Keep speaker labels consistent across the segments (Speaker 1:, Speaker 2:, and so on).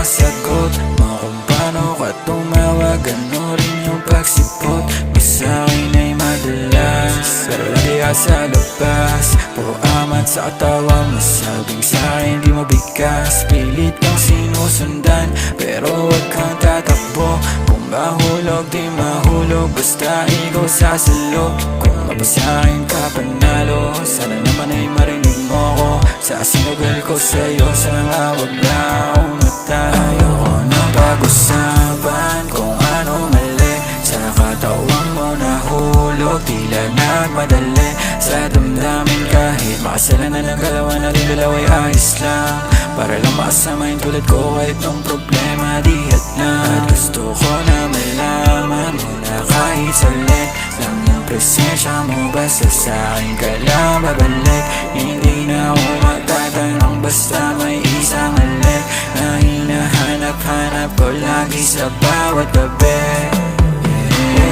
Speaker 1: pasagot Mga kung paano ka tumawa Gano rin yung pagsipot? Di sa'kin ay madalas Pero di ka sa labas. Puro amat sa katawa mo Sabing sa'kin di mo bigas. Pilit kang sinusundan Pero wag kang tatakbo. Kung mahulog di mahulog Basta ikaw sasalo. Kung mabasa'kin ka panalo. Sana naman ay marinig mo ko. Sa sinugal ko sa'yo Sana nga na ako pag-usapan Kung ano mali. Sa katawan mo nahulog Tila nagmadali. Sa damdamin kahit Makasalanan ng galawan natin dalawa ay ayos lang. Para lang makasama yung tulad ko Kahit nung problema di at na At gusto ko na malaman mo na kahit salit Lang yung presensya mo Basta sa akin ka lang babalik. Hindi na ako magtatanong Basta ko lagi sa bawat gabi.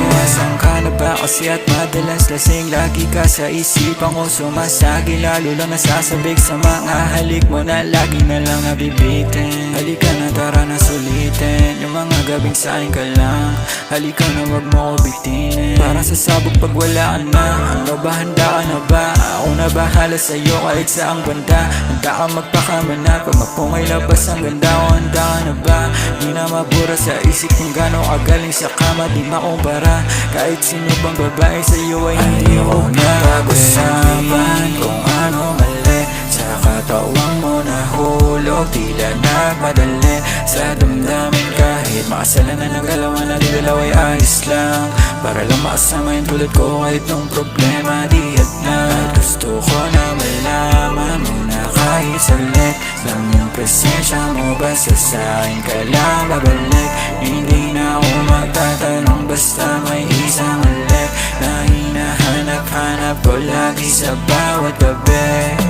Speaker 1: Uwasan ka na ba? Kasi at madalas lasing Lagi ka sa isipan ko sumasagi. Lalo lang nasasabik sa mga halik mo Na lagi na lang nabibitin. Halika na tara na sulitin. Yung mga gabing sa'kin ka lang. Halika na wag mo ko bitinin Parang sasabog pag wala na. Ano ba handa ka na ba? Ako na bahala sa'yo kahit saang banda. Handa ka magpakamanat Pag mapungay labas ang ganda ko Handa ka na ba? Di na mabura sa isip kung gano'ng kagaling sa kama Di makumpara Kahit sino bang babae sa'yo ay hindi ko na pag-usapan Kung ano mali. Sa katawan mo nahulog Tila nagmadali Sa damdamin kahit Makasalanan ng galawan natin dalawa ay ayos lang. Para lang makasama yung tulad ko Kahit nung problema di at na gusto ko na malaman mo na kahit salit Lang yung presensya mo Basta sa akin ka lang babalik Hindi na ako magtatanong Basta may isang halik Na hinahanap-hanap ko lagi sa bawat gabi